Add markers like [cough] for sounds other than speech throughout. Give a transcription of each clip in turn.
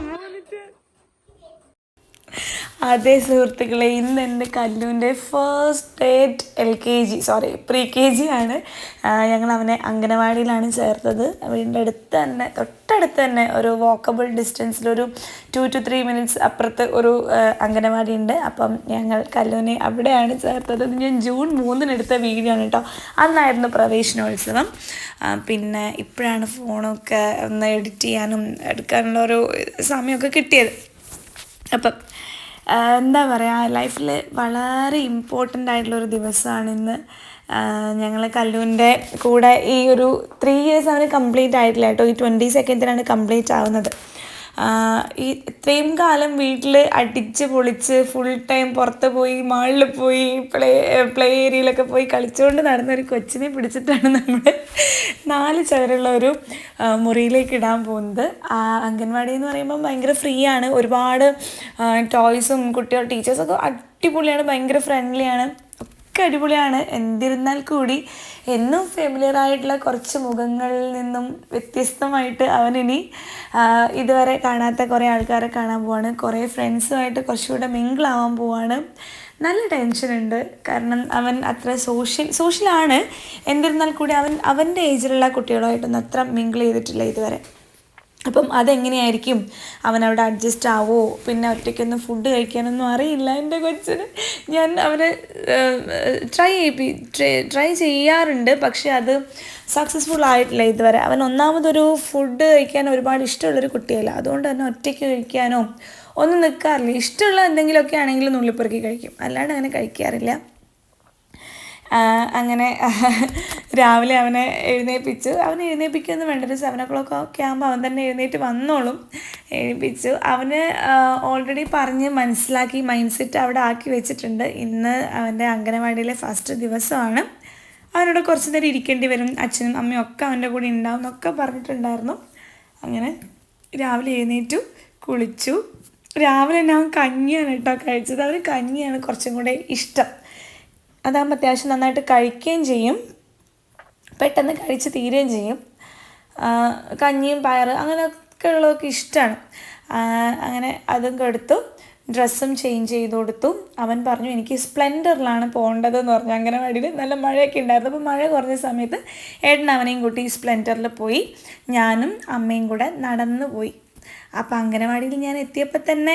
mom. അതെ സുഹൃത്തുക്കളെ ഇന്ന് എന്റെ കല്ലുവിന്റെ first date L K G sorry pre K G ആണ്. ഞങ്ങൾ അവനെ അംഗനവാടിയിലാണ് ചേർത്തത്. വീടിന്റെ അടുത്ത് തന്നെ തൊട്ടടുത്ത് തന്നെ ഒരു വാക്കബിൾ ഡിസ്റ്റൻസിലൊരു ടു ടു ത്രീ മിനിറ്റ്സ് അപ്പുറത്ത് ഒരു അംഗനവാടി ഉണ്ട്. അപ്പം ഞങ്ങൾ കല്ലുവിനെ അവിടെയാണ് ചേർത്തത്. ഞാൻ ജൂൺ മൂന്നിനെടുത്ത വീഡിയോ ആണ് കേട്ടോ. അന്നായിരുന്നു പ്രവേശനോത്സവം. പിന്നെ ഇപ്പോഴാണ് ഫോണൊക്കെ ഒന്ന് എഡിറ്റ് ചെയ്യാനും എടുക്കാനുള്ള ഒരു സമയമൊക്കെ കിട്ടിയത്. അപ്പം എന്താ പറയുക ലൈഫിൽ വളരെ ഇമ്പോർട്ടന്റ് ആയിട്ടുള്ളൊരു ദിവസമാണ് ഇന്ന്. ഞങ്ങൾ കല്ലൂന്റെ കൂടെ ഈ ഒരു ത്രീ ഇയേഴ്സ് അവന് കംപ്ലീറ്റ് ആയിട്ടില്ല കേട്ടോ. ഈ ട്വന്റി സെക്കൻഡിനാണ് കംപ്ലീറ്റ് ആവുന്നത്. ഈ ഇത്രയും കാലം വീട്ടിൽ അടിച്ച് പൊളിച്ച് ഫുൾ ടൈം പുറത്ത് പോയി മാളിൽ പോയി പ്ലേ പ്ലേ ഏരിയയിലൊക്കെ പോയി കളിച്ചുകൊണ്ട് നടന്ന ഒരു കൊച്ചിനെ പിടിച്ചിട്ടാണ് നമ്മൾ നാല് ചവരുള്ള ഒരു മുറിയിലേക്ക് ഇടാൻ പോകുന്നത്. ആ അംഗൻവാടി എന്ന് പറയുമ്പോൾ ഭയങ്കര ഫ്രീ ആണ്. ഒരുപാട് ടോയ്സും കുട്ടികൾ ടീച്ചേഴ്സൊക്കെ അടിപൊളിയാണ് ഭയങ്കര ഫ്രണ്ട്ലിയാണ് ഒക്കെ അടിപൊളിയാണ്. എന്നിരുന്നാൽ കൂടി എന്നും ഫെമിലിയർ ആയിട്ടുള്ള കുറച്ച് മുഖങ്ങളിൽ നിന്നും വ്യത്യസ്തമായിട്ട് അവനിനി ഇതുവരെ കാണാത്ത കുറേ ആൾക്കാരെ കാണാൻ പോവാണ്. കുറേ ഫ്രണ്ട്സുമായിട്ട് കുറച്ചുകൂടെ മിങ്കിളാവാൻ പോവാണ്. നല്ല ടെൻഷൻ ഉണ്ട്. കാരണം അവൻ അത്ര സോഷ്യൽ സോഷ്യലാണ് എന്നിരുന്നാൽ കൂടി അവൻ അവന്റെ ഏജിലുള്ള കുട്ടികളുമായിട്ടൊന്നും അത്ര മിങ്കിൾ ചെയ്തിട്ടില്ല ഇതുവരെ. അപ്പം അതെങ്ങനെയായിരിക്കും? അവൻ അവിടെ അഡ്ജസ്റ്റ് ആവോ? പിന്നെ ഒറ്റയ്ക്കൊന്നും ഫുഡ് കഴിക്കാനൊന്നും അറിയില്ല എന്റെ കൊച്ചിന്. ഞാൻ അവനെ ട്രൈ ചെയ്യിപ്പി ട്രൈ ചെയ്യാറുണ്ട്. പക്ഷേ അത് സക്സസ്ഫുൾ ആയിട്ടില്ല ഇതുവരെ. അവൻ ഒന്നാമതൊരു ഫുഡ് കഴിക്കാൻ ഒരുപാട് ഇഷ്ടമുള്ളൊരു കുട്ടിയല്ല. അതുകൊണ്ട് തന്നെ ഒറ്റയ്ക്ക് കഴിക്കാനോ ഒന്നും നിൽക്കാറില്ല ഇഷ്ടമുള്ള എന്തെങ്കിലുമൊക്കെ ആണെങ്കിലും നുള്ളിപ്പെറുക്കി കഴിക്കും. അല്ലാണ്ട് അങ്ങനെ കഴിക്കാറില്ല. അങ്ങനെ [laughs] രാവിലെ അവനെ എഴുന്നേൽപ്പിച്ചു അവൻ എഴുന്നേൽപ്പിക്കുകയൊന്നും വേണ്ട ഒരു സെവൻ ഓ ക്ലോക്ക് ഒക്കെ ആകുമ്പോൾ അവൻ തന്നെ എഴുന്നേറ്റ് വന്നോളും. എഴുന്നേൽപ്പിച്ചു അവന് ഓൾറെഡി പറഞ്ഞ് മനസ്സിലാക്കി മൈൻഡ് സെറ്റ് അവിടെ ആക്കി വെച്ചിട്ടുണ്ട്. ഇന്ന് അവന്റെ അംഗനവാടിയിലെ ഫസ്റ്റ് ദിവസമാണ്. അവനോട് കുറച്ച് നേരം ഇരിക്കേണ്ടി വരും. അച്ഛനും അമ്മയും ഒക്കെ അവന്റെ കൂടെ ഉണ്ടാവും എന്നൊക്കെ പറഞ്ഞിട്ടുണ്ടായിരുന്നു. അങ്ങനെ രാവിലെ എഴുന്നേറ്റു കുളിച്ചു. രാവിലെ ഞാൻ കഞ്ഞിയാണ് കേട്ടോ കഴിച്ചത്. അവന് കഞ്ഞിയാണ് കുറച്ചും കൂടെ ഇഷ്ടം. അതാകുമ്പോൾ അത്യാവശ്യം നന്നായിട്ട് കഴിക്കുകയും ചെയ്യും. പെട്ടെന്ന് കഴിച്ച് തീരുകയും ചെയ്യും. കഞ്ഞിയും പയർ അങ്ങനെയൊക്കെ ഉള്ളതൊക്കെ ഇഷ്ടമാണ് അങ്ങനെ അതും കൊടുത്തു. ഡ്രസ്സും ചേഞ്ച് ചെയ്ത് കൊടുത്തു. അവൻ പറഞ്ഞു എനിക്ക് സ്പ്ലെൻഡറിലാണ് പോകേണ്ടതെന്ന് പറഞ്ഞു. അംഗനവാടിയിൽ നല്ല മഴയൊക്കെ ഉണ്ടായിരുന്നു. അപ്പോൾ മഴ കുറഞ്ഞ സമയത്ത് ഏട്ടൻ അവനെയും കൂട്ടി സ്പ്ലെൻഡറിൽ പോയി. ഞാനും അമ്മയും കൂടെ നടന്നു പോയി അപ്പം അംഗനവാടിയിൽ ഞാൻ എത്തിയപ്പോൾ തന്നെ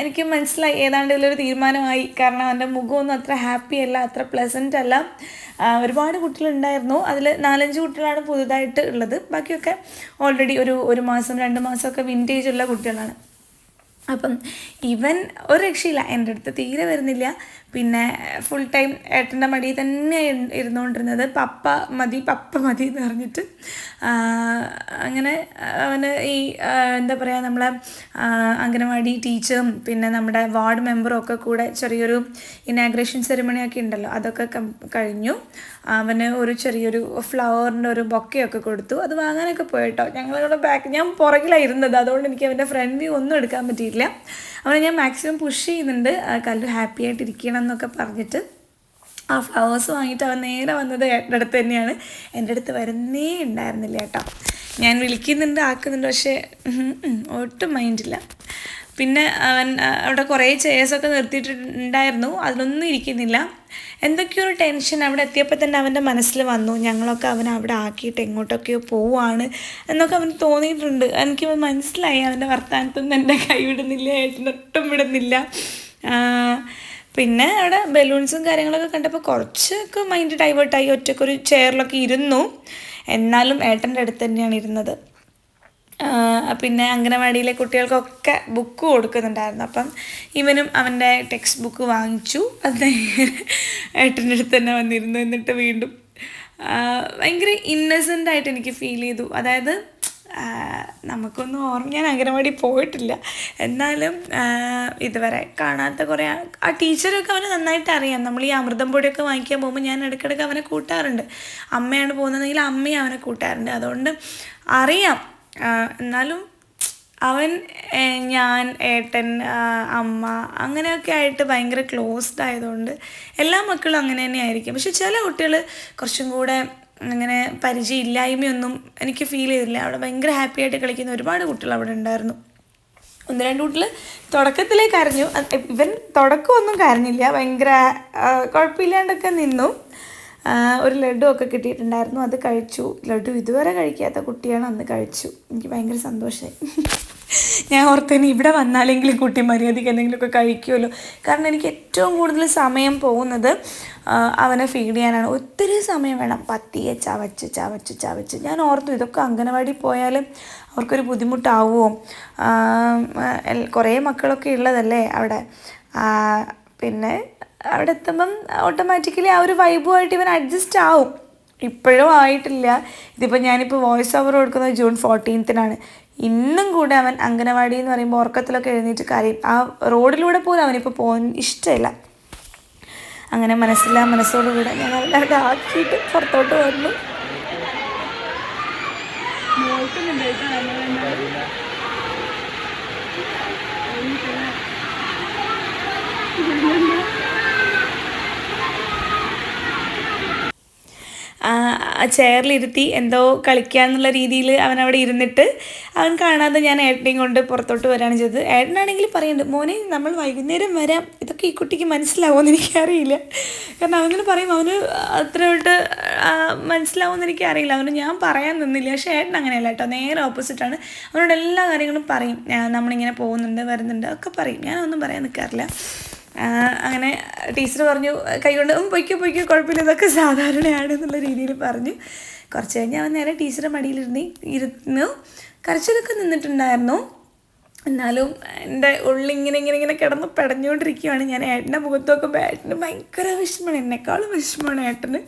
എനിക്ക് മനസ്സിലായി ഏതാണ്ട് ഇതിലൊരു തീരുമാനമായി. കാരണം അവന്റെ മുഖമൊന്നും അത്ര ഹാപ്പി അല്ല അത്ര പ്ലസന്റ് അല്ല. ഒരുപാട് കുട്ടികളുണ്ടായിരുന്നു. അതിൽ നാലഞ്ച് കുട്ടികളാണ് പുതുതായിട്ട് ഉള്ളത്. ബാക്കിയൊക്കെ ഓൾറെഡി ഒരു ഒരു മാസം രണ്ട് മാസമൊക്കെ വിന്റേജ് ഉള്ള കുട്ടികളാണ്. അപ്പം ഇവൻ ഒരു രക്ഷയില്ല. എന്റെ അടുത്ത് തീരെ വരുന്നില്ല. പിന്നെ ഫുൾ ടൈം ഏട്ടന്റെ മടി തന്നെ ഇരു- ഇരുന്നുകൊണ്ടിരുന്നത് പപ്പ മതി പപ്പ മതി എന്ന് പറഞ്ഞിട്ട്. അങ്ങനെ അവന് ഈ എന്താ പറയുക നമ്മളെ അംഗനവാടി ടീച്ചറും പിന്നെ നമ്മുടെ വാർഡ് മെമ്പറും ഒക്കെ കൂടെ ചെറിയൊരു ഇനാഗ്രേഷൻ സെറിമണി ഒക്കെ ഉണ്ടല്ലോ അതൊക്കെ കഴിഞ്ഞു. അവന് ഒരു ചെറിയൊരു ഫ്ലവറിന്റെ ഒരു ബൊക്കെയൊക്കെ കൊടുത്തു. അത് വാങ്ങാനൊക്കെ പോയിട്ടോ ഞങ്ങളുടെ ബാക്ക് ഞാൻ പുറകിലായിരുന്നത് അതുകൊണ്ട് എനിക്ക് അവന്റെ ഫ്രണ്ട് വ്യൂ ഒന്നും എടുക്കാൻ പറ്റിയില്ല. അവനെ ഞാൻ മാക്സിമം പുഷ് ചെയ്യുന്നുണ്ട്. കല്ലു ഹാപ്പി ആയിട്ട് ഇരിക്കണം എന്നൊക്കെ പറഞ്ഞിട്ട്. ആ ഫ്ലവേഴ്സ് വാങ്ങിയിട്ട് അവൻ നേരെ വന്നത് എന്റെ അടുത്ത് തന്നെയാണ്. എന്റെ അടുത്ത് വരുന്നേ ഉണ്ടായിരുന്നില്ല കേട്ടോ ഞാൻ വിളിക്കുന്നുണ്ട് ആക്കുന്നുണ്ട് പക്ഷേ ഒട്ടും മൈൻഡില്ല പിന്നെ അവൻ അവിടെ കുറേ ചെയർസൊക്കെ നിർത്തിയിട്ടുണ്ടായിരുന്നു. അതിലൊന്നും ഇരിക്കുന്നില്ല. എന്തൊക്കെയോ ഒരു ടെൻഷൻ അവിടെ എത്തിയപ്പോൾ തന്നെ അവന്റെ മനസ്സിൽ വന്നു. ഞങ്ങളൊക്കെ അവൻ അവിടെ ആക്കിയിട്ട് എങ്ങോട്ടൊക്കെയോ പോവാണ് എന്നൊക്കെ അവന് തോന്നിയിട്ടുണ്ട്. എനിക്ക് മനസ്സിലായി അവന്റെ വർത്തമാനത്തൊന്നും എന്റെ കൈ വിടുന്നില്ല ഏട്ടനൊട്ടും വിടുന്നില്ല. പിന്നെ അവിടെ ബലൂൺസും കാര്യങ്ങളൊക്കെ കണ്ടപ്പോൾ കുറച്ചൊക്കെ മൈൻഡ് ഡൈവേർട്ടായി ഒറ്റക്കൊരു ചെയറിലൊക്കെ ഇരുന്നു. എന്നാലും ഏട്ടന്റെ അടുത്ത് തന്നെയാണ് ഇരുന്നത്. പിന്നെ അംഗനവാടിയിലെ കുട്ടികൾക്കൊക്കെ ബുക്ക് കൊടുക്കുന്നുണ്ടായിരുന്നു. അപ്പം ഇവനും അവന്റെ ടെക്സ്റ്റ് ബുക്ക് വാങ്ങിച്ചു. അത് ഏട്ടന്റെ അടുത്ത് തന്നെ വന്നിരുന്നു. എന്നിട്ട് വീണ്ടും ഭയങ്കര ഇന്നസെന്റ് ആയിട്ട് എനിക്ക് ഫീൽ ചെയ്തു. അതായത് നമുക്കൊന്നും ഓർമ്മ ഞാൻ അംഗനവാടി പോയിട്ടില്ല. എന്നാലും ഇതുവരെ കാണാത്ത കുറേ ആ- ടീച്ചറൊക്കെ അവന് നന്നായിട്ട് അറിയാം. നമ്മൾ ഈ അമൃതം പൊടിയൊക്കെ വാങ്ങിക്കാൻ പോകുമ്പോൾ ഞാൻ ഇടയ്ക്കിടയ്ക്ക് അവനെ കൂട്ടാറുണ്ട്. അമ്മയാണ് പോകുന്നതെങ്കിൽ അമ്മയും അവനെ കൂട്ടാറുണ്ട്. അതുകൊണ്ട് അറിയാം. എന്നാലും അവൻ ഞാൻ ഏട്ടൻ അമ്മ അങ്ങനെയൊക്കെ ആയിട്ട് ഭയങ്കര ക്ലോസ്ഡ് ആയതുകൊണ്ട് എല്ലാ മക്കളും അങ്ങനെ തന്നെ ആയിരിക്കും. പക്ഷെ ചില കുട്ടികൾ കുറച്ചും കൂടെ അങ്ങനെ പരിചയമില്ലായ്മയൊന്നും എനിക്ക് ഫീൽ ചെയ്തില്ല. അവിടെ ഭയങ്കര ഹാപ്പി ആയിട്ട് കളിക്കുന്ന ഒരുപാട് കുട്ടികൾ അവിടെ ഉണ്ടായിരുന്നു. ഒന്ന് രണ്ട് കൂട്ടിൽ തുടക്കത്തിലേ കരഞ്ഞു. ഇവൻ തുടക്കമൊന്നും കരഞ്ഞില്ല. ഭയങ്കര കുഴപ്പമില്ലാണ്ടൊക്കെ നിന്നു. ഒരു ലഡു ഒക്കെ കിട്ടിയിട്ടുണ്ടായിരുന്നു അത് കഴിച്ചു. ലഡു ഇതുവരെ കഴിക്കാത്ത കുട്ടിയാണ് അന്ന് കഴിച്ചു. എനിക്ക് ഭയങ്കര സന്തോഷമായി ഞാൻ ഓർത്തേന് ഇവിടെ വന്നാലെങ്കിലും കുട്ടി മര്യാദയ്ക്ക് എന്തെങ്കിലുമൊക്കെ കഴിക്കുമല്ലോ. കാരണം എനിക്ക് ഏറ്റവും കൂടുതൽ സമയം പോകുന്നത് അവനെ ഫീഡ് ചെയ്യാനാണ്. ഒത്തിരി സമയം വേണം. പത്തിയെ ചവച്ച് ചവച്ച് ചവച്ച്. ഞാൻ ഓർത്തു ഇതൊക്കെ അംഗനവാടി പോയാൽ അവർക്കൊരു ബുദ്ധിമുട്ടാവുമോ? കുറേ മക്കളൊക്കെ ഉള്ളതല്ലേ അവിടെ. പിന്നെ അവിടെ എത്തുമ്പം ഓട്ടോമാറ്റിക്കലി ആ ഒരു വൈബുമായിട്ട് ഇവൻ അഡ്ജസ്റ്റ് ആവും. ഇപ്പോഴും ആയിട്ടില്ല. ഇതിപ്പോൾ ഞാനിപ്പോൾ വോയിസ് ഓവർ കൊടുക്കുന്നത് ജൂൺ ഫോർട്ടീൻത്തിനാണ് ഇന്നും കൂടെ അവൻ അംഗനവാടി എന്ന് പറയുമ്പോൾ ഉറക്കത്തിലൊക്കെ എഴുന്നേറ്റ് കാര്യം. ആ റോഡിലൂടെ പോലും അവനിപ്പോൾ പോകാൻ ഇഷ്ടമില്ല. അങ്ങനെ മനസ്സില്ലാ മനസ്സോടുകൂടെ ഞാൻ അവരുടെ ആക്കിയിട്ട് പുറത്തോട്ട് വന്നു. ചെയറിലിരുത്തി എന്തോ കളിക്കുക എന്നുള്ള രീതിയിൽ അവൻ അവിടെ ഇരുന്നിട്ട് അവൻ കാണാതെ ഞാൻ ഏട്ടനെയും കൊണ്ട് പുറത്തോട്ട് വരികയാണ് ചെയ്തത്. ഏട്ടനാണെങ്കിൽ പറയുന്നുണ്ട് മോനെ നമ്മൾ വൈകുന്നേരം വരാം. ഇതൊക്കെ ഈ കുട്ടിക്ക് മനസ്സിലാവുമെന്ന് എനിക്കറിയില്ല. കാരണം അവനിങ്ങനെ പറയും അവന് അത്രയോട്ട് മനസ്സിലാവുമെന്ന് എനിക്കറിയില്ല. അവന് ഞാൻ പറയാൻ നിന്നില്ല. പക്ഷേ ഏട്ടൻ അങ്ങനെയല്ല കേട്ടോ നേരെ ഓപ്പോസിറ്റാണ് അവനോട് എല്ലാ കാര്യങ്ങളും പറയും. നമ്മളിങ്ങനെ പോകുന്നുണ്ട് വരുന്നുണ്ട് ഒക്കെ പറയും. ഞാനൊന്നും പറയാൻ നിൽക്കാറില്ല അങ്ങനെ ടീച്ചർ പറഞ്ഞു കൈകൊണ്ട് കൊണ്ട് പൊയ്ക്കോ പൊയ്ക്കോ കുഴപ്പമില്ല ഇതൊക്കെ സാധാരണയാണ് എന്നുള്ള രീതിയിൽ പറഞ്ഞു. കുറച്ച് കഴിഞ്ഞ് അവൻ നേരെ ടീച്ചറെ മടിയിലിരുന്ന് ഇരുന്നു. കരച്ചിലൊക്കെ നിന്നിട്ടുണ്ടായിരുന്നു. എന്നാലും എന്റെ ഉള്ളിങ്ങനെ ഇങ്ങനെ ഇങ്ങനെ കിടന്ന് പടഞ്ഞുകൊണ്ടിരിക്കുകയാണ് ഞാൻ ഏട്ടന്റെ മുഖത്ത് നോക്കുമ്പോൾ ഏട്ടന് ഭയങ്കര വിഷമമാണ്. എന്നെക്കാളും വിഷമമാണ് ഏട്ടന്.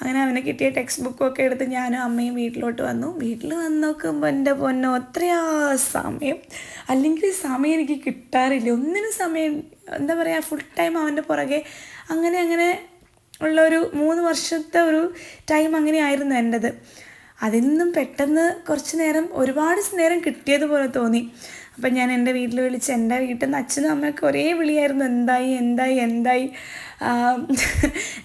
അങ്ങനെ അവനെ കിട്ടിയ ടെക്സ്റ്റ് ബുക്കൊക്കെ എടുത്ത് ഞാനും അമ്മയും വീട്ടിലോട്ട് വന്നു. വീട്ടിൽ വന്ന് നോക്കുമ്പോൾ എന്റെ പൊന്നോ അത്രയാ സമയം. അല്ലെങ്കിൽ സമയം എനിക്ക് കിട്ടാറില്ല. ഒന്നിനും സമയം എന്താ പറയുക ഫുൾ ടൈം അവന്റെ പുറകെ. അങ്ങനെ അങ്ങനെ ഉള്ള ഒരു മൂന്ന് വർഷത്തെ ഒരു ടൈം അങ്ങനെയായിരുന്നു എന്റെത് അതിൽ നിന്നും പെട്ടെന്ന് കുറച്ച് നേരം ഒരുപാട് നേരം കിട്ടിയതുപോലെ തോന്നി. അപ്പം ഞാൻ എന്റെ വീട്ടിൽ വിളിച്ച് എന്റെ വീട്ടിൽ നിന്ന് അച്ഛനും അമ്മയൊക്കെ ഒരേ വിളിയായിരുന്നു എന്തായി എന്തായി എന്തായി?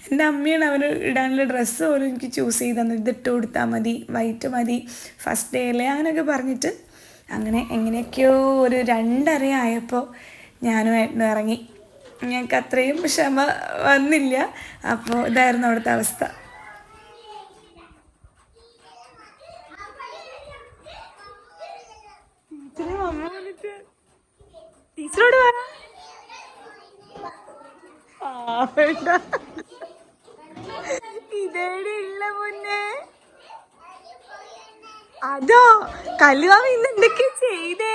എന്റെ അമ്മയാണ് അവന് ഇടാനുള്ള ഡ്രസ്സ് പോലും എനിക്ക് ചൂസ് ചെയ്ത് തന്നത്. ഇതിട്ട് കൊടുത്താൽ മതി വൈറ്റ് മതി ഫസ്റ്റ് ഡേ അല്ലേ? അങ്ങനെയൊക്കെ പറഞ്ഞിട്ട് അങ്ങനെ എങ്ങനെയൊക്കെയോ ഒരു രണ്ടര ആയപ്പോൾ ഞാനും ഏട്ടനും ഇറങ്ങി. ഞങ്ങൾക്ക് അത്രയും ക്ഷമ വന്നില്ല. അപ്പോൾ ഇതായിരുന്നു അവിടുത്തെ അവസ്ഥ. അതോ കല്ലുവാമ ഇന്ന് എന്തൊക്കെയാ ചെയ്തേ?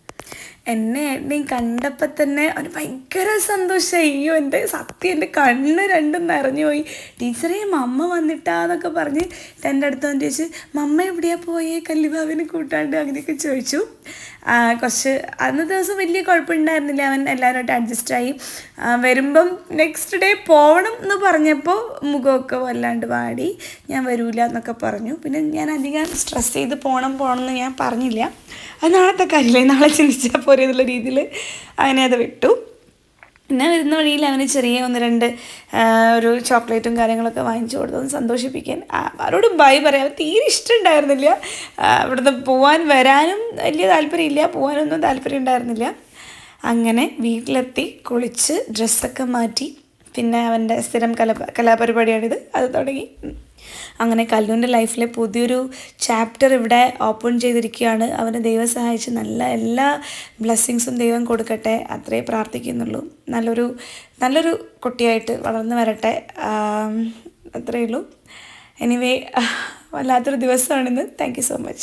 എന്നെ ഏട്ടനെയും കണ്ടപ്പോൾ തന്നെ അവന് ഭയങ്കര സന്തോഷമായി അയ്യോ എന്റെ സത്യം എന്റെ കണ്ണ് രണ്ടും നിറഞ്ഞു പോയി. ടീച്ചറെ മമ്മ വന്നിട്ടാന്നൊക്കെ പറഞ്ഞ് എന്റെ അടുത്ത് വന്ന് ചോദിച്ച് മമ്മ എവിടെയാണ് പോയേ? കല്ലുബാവിനെ കൂട്ടാണ്ട്? അങ്ങനെയൊക്കെ ചോദിച്ചു. കുറച്ച് അന്നത്തെ ദിവസം വലിയ കുഴപ്പമുണ്ടായിരുന്നില്ല. അവൻ എല്ലാവരുമായിട്ട് അഡ്ജസ്റ്റ് ആയി. ആ, വരുമ്പം നെക്സ്റ്റ് ഡേ പോകണം എന്ന് പറഞ്ഞപ്പോൾ മുഖമൊക്കെ വല്ലാണ്ട് വാടി. ഞാൻ വരൂല എന്നൊക്കെ പറഞ്ഞു. പിന്നെ ഞാൻ അധികം സ്ട്രെസ് ചെയ്ത് പോകണം പോകണം എന്ന് ഞാൻ പറഞ്ഞില്ല. അത് നാളത്തെ കാര്യമില്ലേ നാളെ ചിന്തിച്ചാൽ പോരെ എന്നുള്ള രീതിയിൽ അവനെ അത് വിട്ടു. പിന്നെ വരുന്ന വഴിയിൽ അവന് ചെറിയ ഒന്ന് രണ്ട് ഒരു ചോക്ലേറ്റും കാര്യങ്ങളൊക്കെ വാങ്ങിച്ചു കൊടുത്തു ഒന്ന് സന്തോഷിപ്പിക്കാൻ. അവരോട് ബൈ പറയാൻ തീരെ ഇഷ്ടമുണ്ടായിരുന്നില്ല. അവിടുന്ന് പോവാൻ വരാനും വലിയ താല്പര്യമില്ല. പോകാനൊന്നും താല്പര്യം ഉണ്ടായിരുന്നില്ല. അങ്ങനെ വീട്ടിലെത്തി കുളിച്ച് ഡ്രസ്സൊക്കെ മാറ്റി. പിന്നെ അവന്റെ സ്ഥിരം കല കലാപരിപാടിയാണിത്. അത് തുടങ്ങി. അങ്ങനെ കല്ലുവിന്റെ ലൈഫിലെ പുതിയൊരു ചാപ്റ്റർ ഇവിടെ ഓപ്പൺ ചെയ്തിരിക്കുകയാണ്. അവന് ദൈവം സഹായിച്ച് നല്ല എല്ലാ ബ്ലെസ്സിങ്സും ദൈവം കൊടുക്കട്ടെ. അത്രേ പ്രാർത്ഥിക്കുന്നുള്ളൂ. നല്ലൊരു നല്ലൊരു കുട്ടിയായിട്ട് വളർന്നു വരട്ടെ. അത്രയേ ഉള്ളൂ എനിവേ വല്ലാത്തൊരു ദിവസമാണിന്ന്. Thank you so much